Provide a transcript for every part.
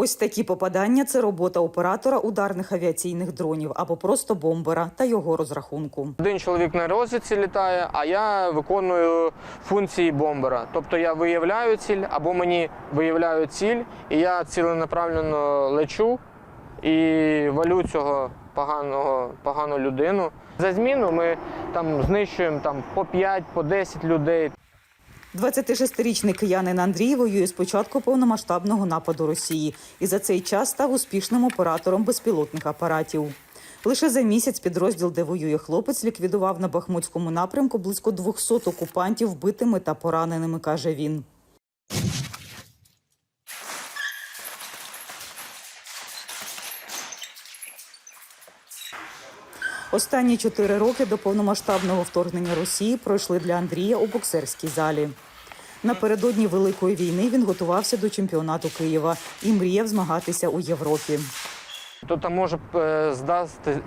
Ось такі попадання це робота оператора ударних авіаційних дронів або просто бомбера та його розрахунку. Один чоловік на розвідці літає, а я виконую функції бомбера. Тобто я виявляю ціль або мені виявляють ціль, і я ціленаправленно лечу і валю цього поганого, погану людину. За зміну ми там знищуємо там, по 5, по 10 людей. 26-річний киянин Андрій воює з початку повномасштабного нападу Росії і за цей час став успішним оператором безпілотних апаратів. Лише за місяць підрозділ, де воює хлопець, ліквідував на Бахмутському напрямку близько 200 окупантів вбитими та пораненими, каже він. Останні чотири роки до повномасштабного вторгнення Росії пройшли для Андрія у боксерській залі. Напередодні великої війни він готувався до чемпіонату Києва і мріяв змагатися у Європі. То там може е,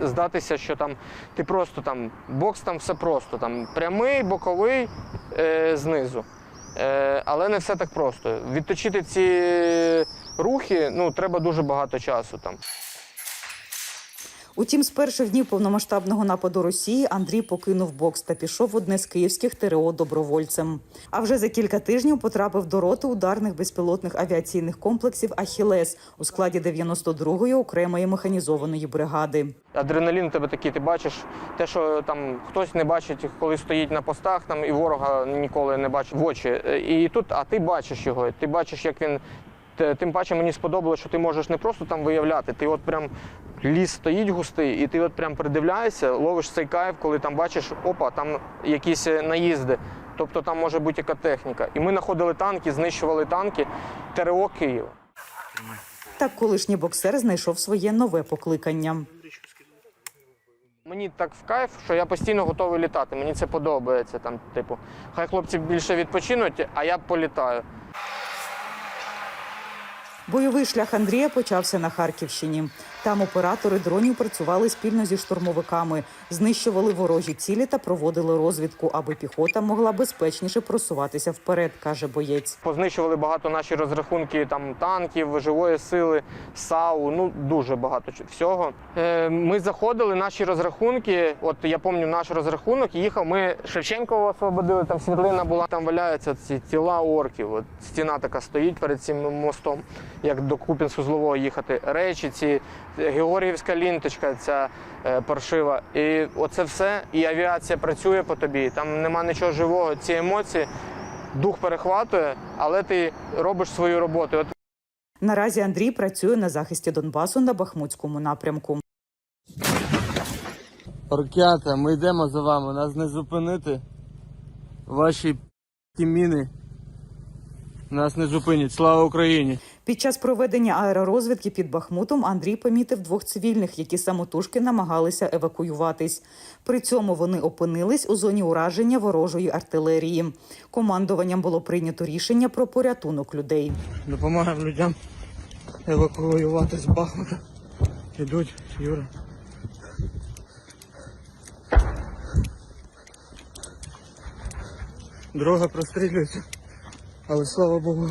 здатися, що там ти просто там бокс там все просто, там прямий, боковий е, знизу. Е, але не все так просто. Відточити ці рухи ну, треба дуже багато часу там. Утім, з перших днів повномасштабного нападу Росії Андрій покинув бокс та пішов в одне з київських ТРО добровольцем. А вже за кілька тижнів потрапив до роти ударних безпілотних авіаційних комплексів Ахілес у складі 92-ї окремої механізованої бригади. Адреналін у тебе такий, ти бачиш те, що там хтось не бачить, коли стоїть на постах, там і ворога ніколи не бачить в очі. Е, І тут, а ти бачиш його, ти бачиш, як він. Тим паче мені сподобалося, що ти можеш не просто там виявляти, ти от прям ліс стоїть густий, і ти от прям придивляєшся, ловиш цей кайф, коли там бачиш, опа, там якісь е, наїзди. Тобто там може бути яка техніка. І ми знаходили танки, знищували танки ТРО Києва. Так колишній боксер знайшов своє нове покликання. Мені так в кайф, що я постійно готовий літати. Мені це подобається. Там, типу, хай хлопці більше відпочинуть, а я політаю. Бойовий шлях Андрія почався на Харківщині. Там оператори дронів працювали спільно зі штурмовиками, знищували ворожі цілі та проводили розвідку, аби піхота могла безпечніше просуватися вперед, каже боєць. Познищували багато наші розрахунки там, танків, живої сили, САУ, ну дуже багато всього. Е, ми заходили, наші розрахунки. От я пам'ятаю наш розрахунок, їхав. Ми Шевченкова освободили, там світлина була, там валяються ці тіла орків. От стіна така стоїть перед цим мостом, як до Купінсько-Злового їхати. Речі, ці Георгіївська лінточка, ця е, паршива. І оце все, і авіація працює по тобі. Там нема нічого живого. Ці емоції дух перехватує, але ти робиш свою роботу. От Наразі Андрій працює на захисті Донбасу на Бахмутському напрямку. Оркята, ми йдемо за вами, нас не зупинити. Ваші міни нас не зупинять. Слава Україні! Під час проведення аеророзвідки під Бахмутом Андрій помітив двох цивільних, які самотужки намагалися евакуюватись. При цьому вони опинились у зоні ураження ворожої артилерії. Командуванням було прийнято рішення про порятунок людей. Допомагаємо людям евакуювати з Бахмута. Ідуть, Юра. Дорога прострілюється, але слава Богу.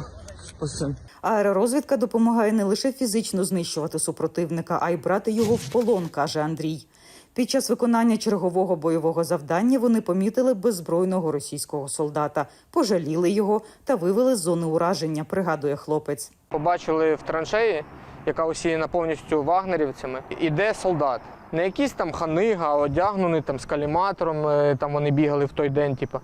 Аеророзвідка допомагає не лише фізично знищувати супротивника, а й брати його в полон, каже Андрій. Під час виконання чергового бойового завдання вони помітили беззбройного російського солдата, пожаліли його та вивели з зони ураження. Пригадує хлопець. побачили в траншеї, яка усіяна повністю вагнерівцями, іде солдат. Не якийсь там ханига, одягнений там з каліматором, е, там вони бігали в той день, типу.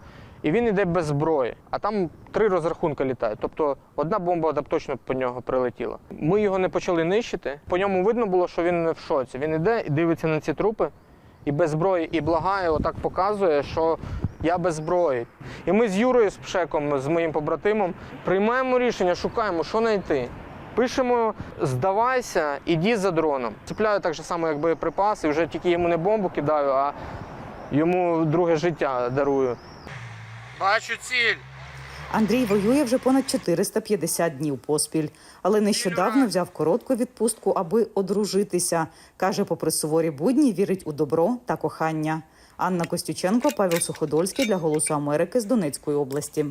І він іде без зброї, а там три розрахунки літають. Тобто одна бомба точно по нього прилетіла. Ми його не почали нищити. По ньому видно було, що він в шоці. Він іде і дивиться на ці трупи, і без зброї, і благає, отак показує, що я без зброї. І ми з Юрою з Пшеком, з моїм побратимом, приймаємо рішення, шукаємо, що знайти. Пишемо здавайся, іди за дроном. Цепляю так же само, як боєприпас, і вже тільки йому не бомбу кидаю, а йому друге життя дарую. Бачу ціль. Андрій воює вже понад 450 днів поспіль, але нещодавно взяв коротку відпустку, аби одружитися. каже, попри суворі будні, вірить у добро та кохання. Анна Костюченко, Павел Суходольський для Голосу Америки з Донецької області.